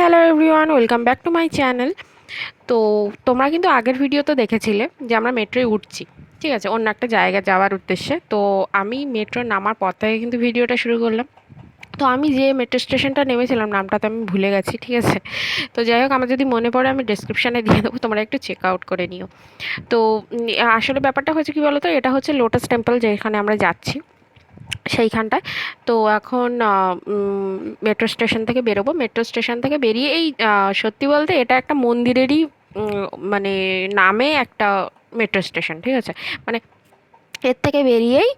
Hello everyone, welcome back to my channel. তো তোমরা কিন্তু আগের ভিডিও তো দেখেছিলে যে আমরা মেট্রোয় উঠছি, ঠিক আছে? অন্য একটা জায়গা যাওয়ার উদ্দেশ্যে। তো আমি মেট্রো নামার পর থেকে কিন্তু ভিডিওটা শুরু করলাম। তো আমি যে মেট্রো স্টেশনটা নেমেছিলাম নামটা তো আমি ভুলে গেছি, ঠিক আছে? তো যাই হোক, আমার যদি মনে পড়ে, আমি ডেসক্রিপশানে দিয়ে দেবো, তোমরা একটু চেক আউট করে নিও। তো আসলে ব্যাপারটা হচ্ছে কী বলো তো এটা হচ্ছে লোটাস টেম্পল যেখানে আমরা যাচ্ছি। সেইখানটায়। তো এখন মেট্রো স্টেশন থেকে বেরোবো। মেট্রো স্টেশন থেকে বেরিয়ে এই সত্যি বলতে এটা একটা মন্দিরেরই মানে নামে একটা মেট্রো স্টেশন, ঠিক আছে? মানে এর থেকে বেরিয়েই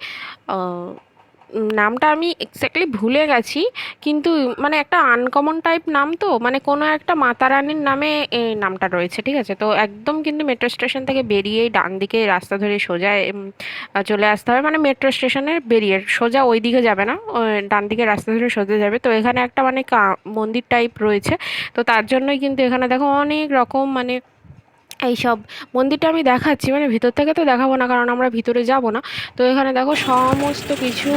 নামটা আমি এক্স্যাক্টলি ভুলে গেছি, কিন্তু মানে একটা আনকমন টাইপ নাম তো মানে কোনো একটা মাতা রানীর নামে এই নামটা রয়েছে, ঠিক আছে? তো একদম কিন্তু মেট্রো স্টেশন থেকে বেরিয়েই ডান দিকে রাস্তা ধরে সোজা চলে আসতে হবে। মানে মেট্রো স্টেশনের বেরিয়ে, সোজা ওই দিকে যাবে না ডান দিকে রাস্তা ধরে সোজা যাবে। তো এখানে একটা মানে মন্দির টাইপ রয়েছে। তো তার জন্যই কিন্তু এখানে দেখো অনেক রকম মানে এইসব মন্দিরটা আমি দেখাচ্ছি মানে ভিতর থেকে তো দেখাবো না, কারণ আমরা ভিতরে যাব না। তো এখানে দেখো সমস্ত কিছু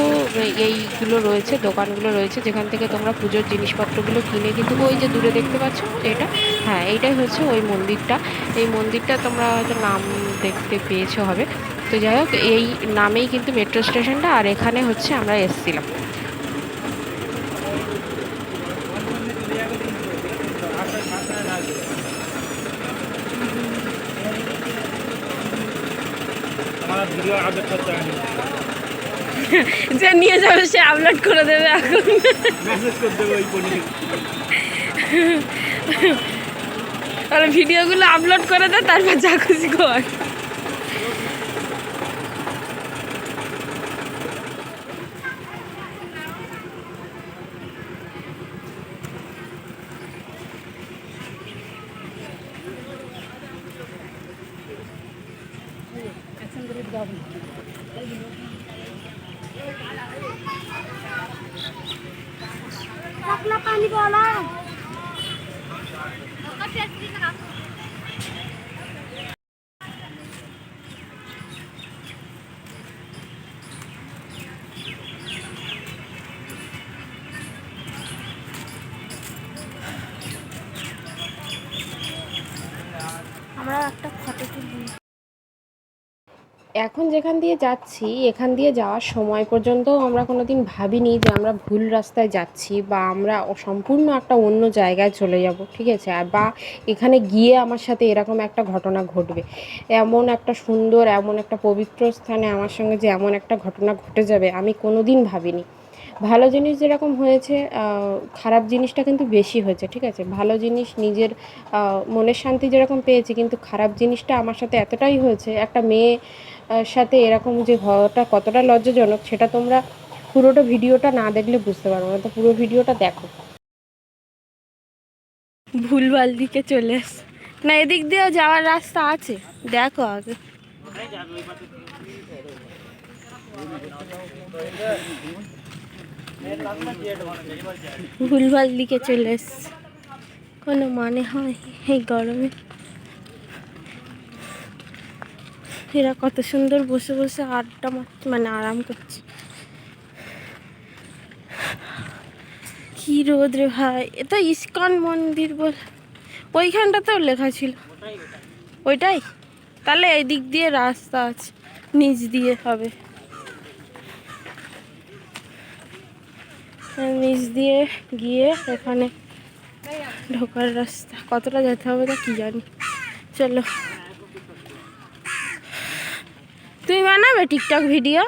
এইগুলো রয়েছে, দোকানগুলো রয়েছে, যেখান থেকে তোমরা পুজোর জিনিসপত্রগুলো কিনে কিন্তু ওই যে দূরে দেখতে পাচ্ছ, এটা হ্যাঁ এইটাই হচ্ছে ওই মন্দিরটা। এই মন্দিরটা তোমরা হয়তো নাম দেখতে পেয়েছ হবে। তো যাই হোক, এই নামেই কিন্তু মেট্রো স্টেশনটা, আর এখানে হচ্ছে আমরা এসছিলাম আমার ভিডিও আপলোড করতে হয়নি যে নিয়ে যাবে সে আপলোড করে দেবে এখন। ভিডিওগুলো আপলোড করে দেয় তারপর যা খুশি কর। पाणी बोला এখন যেখান দিয়ে যাচ্ছি, এখান দিয়ে যাওয়ার সময় পর্যন্ত আমরা কোনো দিন ভাবিনি যে আমরা ভুল রাস্তায় যাচ্ছি বা আমরা সম্পূর্ণ একটা অন্য জায়গায় চলে যাব, ঠিক আছে? বা এখানে গিয়ে আমার সাথে এরকম একটা ঘটনা ঘটবে। এমন একটা সুন্দর, এমন একটা পবিত্র স্থানে আমার সঙ্গে যে এমন একটা ঘটনা ঘটে যাবে আমি কোনো দিন ভাবিনি। ভালো জিনিস যেরকম হয়েছে খারাপ জিনিসটা কিন্তু বেশি হয়েছে, ঠিক আছে? ভালো জিনিস নিজের মনের শান্তি যেরকম পেয়েছি, কিন্তু খারাপ জিনিসটা আমার সাথে এতটাই হয়েছে, একটা মেয়ে সাথে এরকম যে হওয়াটা কতটা লজ্জাজনক, সেটা তোমরা পুরোটা ভিডিওটা না দেখলে বুঝতে পারব না, তো পুরো ভিডিওটা দেখো। ভুলভাল দিকে চলে এস না, এদিক দিয়েও যাওয়ার রাস্তা আছে, দেখো আগে। ভুলভাল দিকে চলে এস কোনো মানে হয় এই গরমে? এরা কত সুন্দর বসে বসে আড্ডা মারছে মানে আরাম করছে। কি রোদ রে ভাই এটা ইস্কন মন্দির বল। ওইখানটাতেও লেখা ছিল। ওইটাই? তাহলে এই দিক দিয়ে রাস্তা আছে, নিচ দিয়ে হবে। নিচ দিয়ে গিয়ে এখানে ঢোকার রাস্তা। কতটা যেতে হবে তা কি জানি। চলো। তুমি বানাবে টিকটক ভিডিও?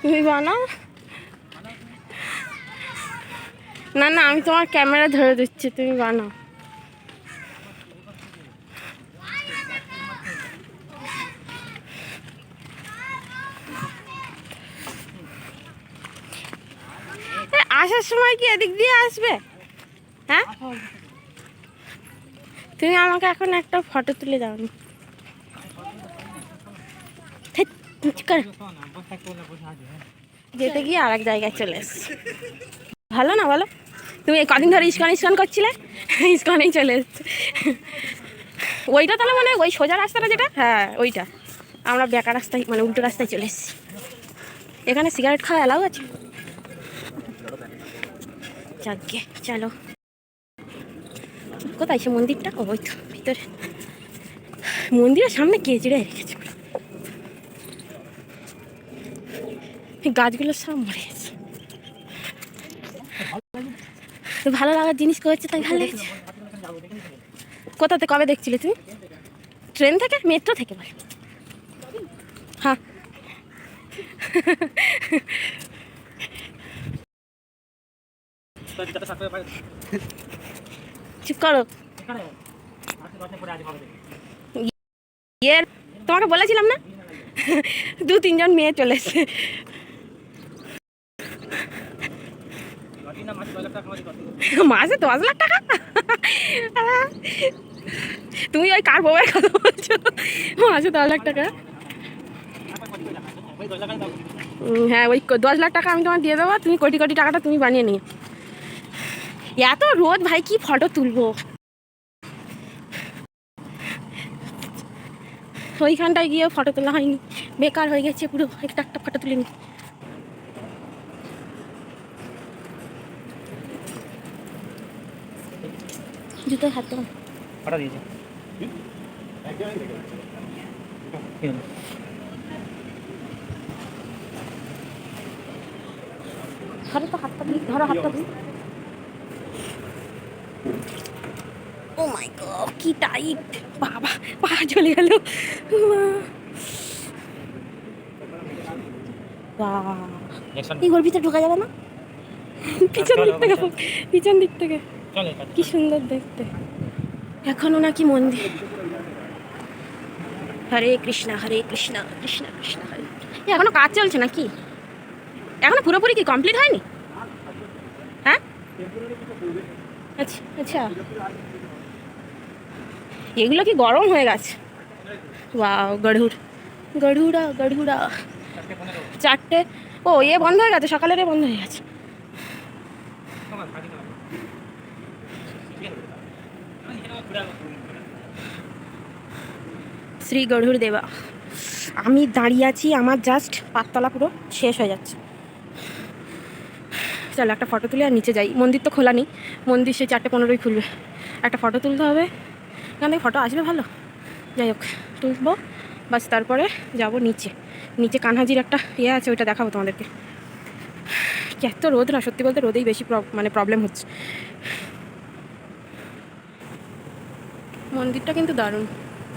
তুমি বানাও? না না, আমি তোমার ক্যামেরা ধরে দিচ্ছি, তুমি বানাও। আসার সময় কি এদিক দিয়ে আসবে? হ্যাঁ? তুমি আমাকে এখন একটা ফটো তুলে দাও। যেতে গিয়ে আর এক জায়গায় চলে এসছি। ভালো না বলো? তুমি কদিন ধরে ইস্কন ইস্কন করছিলে? ইস্কনেই চলে এসছে। ওইটা তাহলে মানে ওই সোজা রাস্তাটা যেটা? হ্যাঁ ওইটা। আমরা বেকার রাস্তায় মানে উল্টো রাস্তায় চলে এসেছি। এখানে সিগারেট খাওয়া অ্যালাউ আছে? যাকে চলো। কোথায় সে মন্দিরটা? ওই তো, ভিতরে। মন্দিরের সামনে কেচড়ে রেখেছে? গাছগুলো সব মরে গেছে। ভালো লাগার জিনিস করেছে তাই ভালো লেগেছে। কোথাতে, কবে দেখছিলে তুমি? ট্রেন থেকে? মেট্রো থেকে বল। হ্যাঁ। চুপ করো। ইয়ে তোমাকে বলেছিলাম না? দু তিনজন মেয়ে চলে এসছে। মাসে দশ লাখ টাকা তুমি ওই কার বউয়ের কথা বলছো? মাসে দশ লাখ টাকা? হ্যাঁ ওই দশ লাখ টাকা আমি তোমার দিয়ে দেবো তুমি কোটি কোটি টাকাটা তুমি বানিয়ে নিও। এত রোদ ভাই কি ফটো তুলবো? ওইখানটায় গিয়ে ফটো তোলা হয়নি। বেকার হয়ে গেছে পুরো একটা একটা ফটো তুলে নি জুতো হাত পাঠা দিয়েছে। ধরো তো হাতটা দিই ধরো হাতটা দিই। ও মাই গড কি টাইট বাবা পা চলে গেল। ওর ভিতরে ঢোকা যাবে না? পিছন দিক থেকে পিছন দিক থেকে কি সুন্দর দেখতে। এখনও নাকি মন্দির। হরে কৃষ্ণা হরে কৃষ্ণা কৃষ্ণ কৃষ্ণ হরে এখনও কাজ চলছে নাকি? এখনও পুরোপুরি কি কমপ্লিট হয়নি? হ্যাঁ? আচ্ছা আচ্ছা। এগুলো কি গরম হয়ে গেছে? ওয়াও গড়ুর গড়ুড়া গড়ুড়া চারটে। ও, এ বন্ধ হয়ে গেছে, সকালের বন্ধ হয়ে গেছে। শ্রী গড়ুর দেবা। আমি দাঁড়িয়ে আছি, আমার জাস্ট পাততলা পুরো শেষ হয়ে যাচ্ছে। চলো, একটা ফটো তুলে আর নিচে যাই। মন্দির তো খোলা নেই। মন্দির সে চারটে পনেরোই খুলবে। একটা ফটো তুলতে হবে। এখান থেকে ফটো আসবে ভালো? যাই হোক, তুলবো। বাস তারপরে যাব নিচে। নিচে কানহাজির একটা ইয়ে আছে, ওইটা দেখাবো তোমাদেরকে। এত রোদ না, সত্যি বলতে রোদেই বেশি মানে প্রবলেম হচ্ছে। মন্দিরটা কিন্তু দারুণ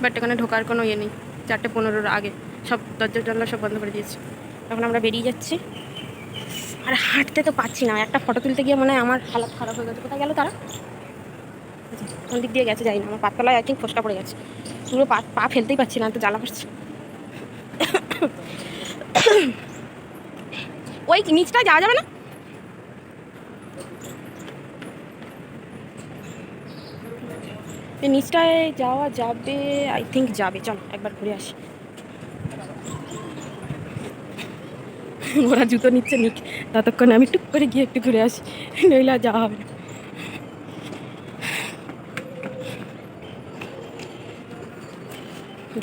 বাট এখানে ঢোকার কোনো ইয়ে নেই। চারটে পনেরোর আগে। সব দরজা জানলা সব বন্ধ করে দিয়েছে। এখন আমরা বেরিয়ে যাচ্ছি। আর হাঁটতে তো পাচ্ছি না। একটা ফটো তুলতে গিয়ে মনে হয় আমার হালাত খারাপ হয়ে গেছে। কোথায় গেল তারা? কোন দিক দিয়ে গেছে যাই না। আমার পাততলায় আই থিঙ্ক ফোসকা পড়ে গেছে। পুরো পা পা ফেলতেই পারছি না তো জ্বালা করছে ওই নিচটা যাওয়া যাবে না? নিচটায় যাওয়া যাবে আই থিঙ্ক যাবে। চলো, একবার ঘুরে আসি। ওরা জুতো নিচ্ছে, নিক। ততক্ষণ আমি টুক করে গিয়ে একটু ঘুরে আসি। নইলে যাওয়া হবে না।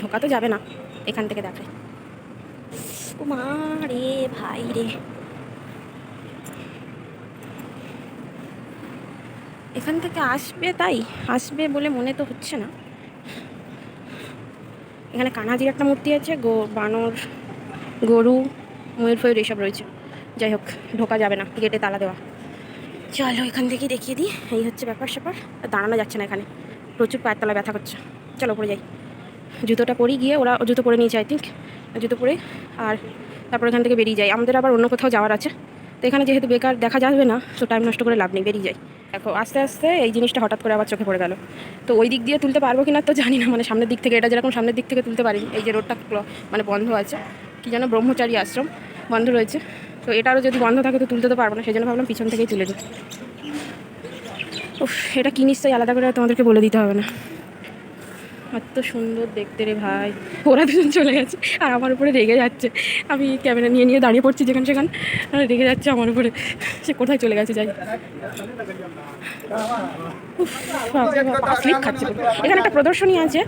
ঢোকা তো যাবে না। এখান থেকে দেখায় ও মা রে ভাই রে। এখান থেকে আসবে তাই? আসবে বলে মনে তো হচ্ছে না। এখানে কানাজির একটা মূর্তি আছে, গো বানর, গরু। ময়ূর ফয়ূর এইসব রয়েছে। যাই হোক, ঢোকা যাবে না গেটে তালা দেওয়া। চলো এখান থেকে দেখিয়ে দিই, এই হচ্ছে ব্যাপার স্যাপার। দাঁড়ানো যাচ্ছে না এখানে, প্রচুর পায়ের তলা ব্যথা করছে। চলো উপরে যাই। জুতোটা পরে গিয়ে ওরা জুতো পরে নিয়েছে আই থিঙ্ক জুতো পরে আর তারপর এখান থেকে বেরিয়ে যাই। আমাদের আবার অন্য কোথাও যাওয়ার আছে। তো এখানে যেহেতু বেকার দেখা যাবে না, তো টাইম নষ্ট করে লাভ নেই, বেরিয়ে যাই। দেখো, আস্তে আস্তে এই জিনিসটা হঠাৎ করে আবার চোখে পড়ে গেল। তো ওই দিক দিয়ে তুলতে পারব কিনা তো জানি না মানে সামনের দিক থেকে, এটা যেরকম সামনের দিক থেকে তুলতে পারিনি, এই যে রোডটা মানে বন্ধ আছে। কি যেন ব্রহ্মচারী আশ্রম, বন্ধ রয়েছে। তো এটারও যদি বন্ধ থাকে তো তুলতে তো পারব না, সেই জন্য ভাবলাম পিছন থেকেই তুলে দিই উফ, এটা কি নিশ্চয়ই আলাদা করে তোমাদেরকে বলে দিতে হবে না। এত সুন্দর দেখতে রে ভাই। ওরা দুজন চলে গেছে, আর আমার উপরে রেগে যাচ্ছে। আমি ক্যামেরা নিয়ে নিয়ে দাঁড়িয়ে পড়ছি যেখানে সেখানে রেগে যাচ্ছে আমার উপরে। সে কোথায় চলে গেছে যাই। খাচ্ছে। এখানে একটা প্রদর্শনী আছে,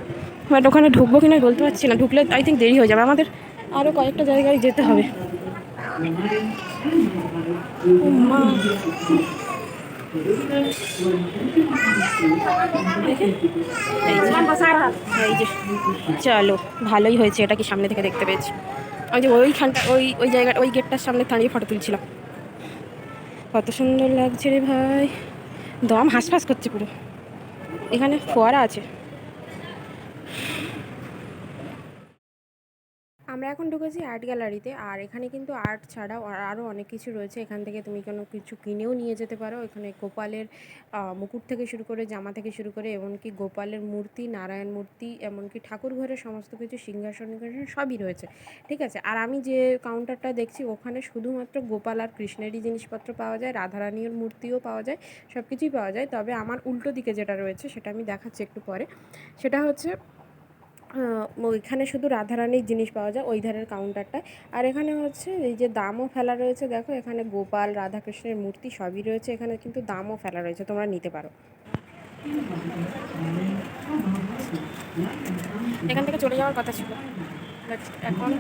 বাট ওখানে ঢুকবো কিনা বলতে পারছি না। ঢুকলে আই থিঙ্ক দেরি হয়ে যাবে। আমাদের আরও কয়েকটা জায়গায় যেতে হবে। চলো, ভালোই হয়েছে, এটা কি সামনে থেকে দেখতে পেয়েছি। আমি যে ওইখানটা, ওই ওই জায়গাটা ওই গেটটার সামনে দাঁড়িয়ে ফটো তুলছিলাম। কত সুন্দর লাগছে রে ভাই। দম হাঁসফাঁস করছে পুরো। এখানে ফোয়ারা আছে। আমরা এখন ঢুকেছি আর্ট গ্যালারিতে আর এখানে কিন্তু আর্ট ছাড়াও আর- আরও অনেক কিছু রয়েছে। এখান থেকে তুমি কোনো কিছু কিনেও নিয়ে যেতে পারো। এখানে গোপালের মুকুট থেকে শুরু করে জামা থেকে শুরু করে এমনকি গোপালের মূর্তি, নারায়ণ মূর্তি, এমনকি ঠাকুর ঘরের সমস্ত কিছু, সিংহাসন সবই রয়েছে। ঠিক আছে? আর আমি যে কাউন্টারটা দেখছি, ওখানে শুধুমাত্র গোপাল আর কৃষ্ণেরই জিনিসপত্র পাওয়া যায়, রাধারানীর মূর্তিও পাওয়া যায় সব কিছুই পাওয়া যায়। তবে আমার উল্টো দিকে যেটা রয়েছে, সেটা আমি দেখাচ্ছি একটু পরে। সেটা হচ্ছে ওইখানে শুধু রাধারানীর জিনিস পাওয়া যায়, ওই ধারের কাউন্টারটায় আর এখানে হচ্ছে এই যে দামও ফেলা রয়েছে, দেখো, এখানে গোপাল, রাধাকৃষ্ণের মূর্তি সবই রয়েছে, এখানে কিন্তু দামও ফেলা রয়েছে, তোমরা নিতে পারো। এখান থেকে চলে যাওয়ার কথা ছিল। এখন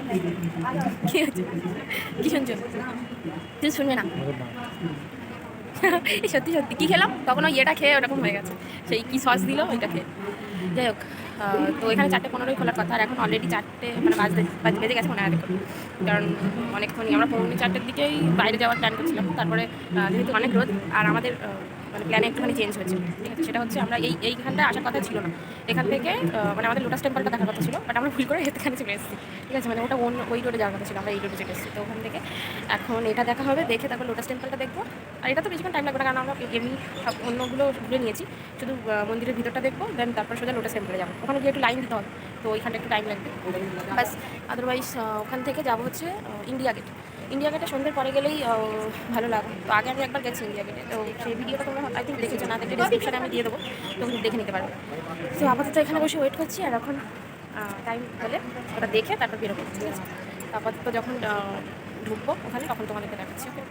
সত্যি সত্যি। কী খেলাম? তখন ওই ইয়েটা খেয়ে ওরকম হয়ে গেছে। সেই কি সস দিল, ওইটা খেয়ে। যাই হোক। তো এখানে চারটে পনেরোই খোলার কথা, আর এখন অলরেডি চারটে মানে বাজতে বাজ- বেজে গেছে মনে হয় কারণ অনেকক্ষণই আমরা পৌনে চারটের দিকেই বাইরে যাওয়ার প্ল্যান করছিলাম। তারপরে যেহেতু অনেক রোদ, আর আমাদের মানে প্ল্যানে একটুখানি চেঞ্জ হয়েছে। ঠিক আছে, সেটা হচ্ছে আমরা এই, এইখানটা আসার কথা ছিল না। এখান থেকে মানে আমাদের লোটাস টেম্পলটা দেখার কথা ছিল বাট আমরা ভুল করে এখানে চলে এসেছি। ঠিক আছে মানে ওটা অন্য, ওই রোডে যাওয়ার কথা ছিল, আমরা এই রোডে চলে এসেছি। তো ওখান থেকে এখন এটা দেখা হবে, দেখে তারপর লোটাস টেম্পলটা দেখব। আর এটা তো বেশিক্ষণ টাইম লাগবে না, কারণ আমরা এমনি সব অন্যগুলো ঘুরে নিয়েছি। শুধু মন্দিরের ভিতরটা দেখব দেন তারপর সোজা লোটাস টেম্পলে যাব। ওখানে গিয়ে একটু লাইন দিতে হবে, তো ওইখানটা একটু টাইম লাগবে। বাস আদারওয়াইজ ওখান থেকে যাব হচ্ছে ইন্ডিয়া গেট ইন্ডিয়া গেটে সন্ধ্যের পরে গেলেই ভালো লাগে তো আগে আমি একবার গেছি ইন্ডিয়া গেটে তো সেই ভিডিওটা তোমরা আই থিঙ্ক দেখেছ না, দেখে ডিসক্রিপশানে আমি দিয়ে দেবো। তো দেখে নিতে পারবে। তো আপাতত এখানে বসে ওয়েট করছি, আর এখন টাইম হলে ওটা দেখে তারপর বেরোবো, ঠিক আছে? আপাতত যখন ঢুকবো ওখানে, তখন তোমাদেরকে দেখাচ্ছি ওকে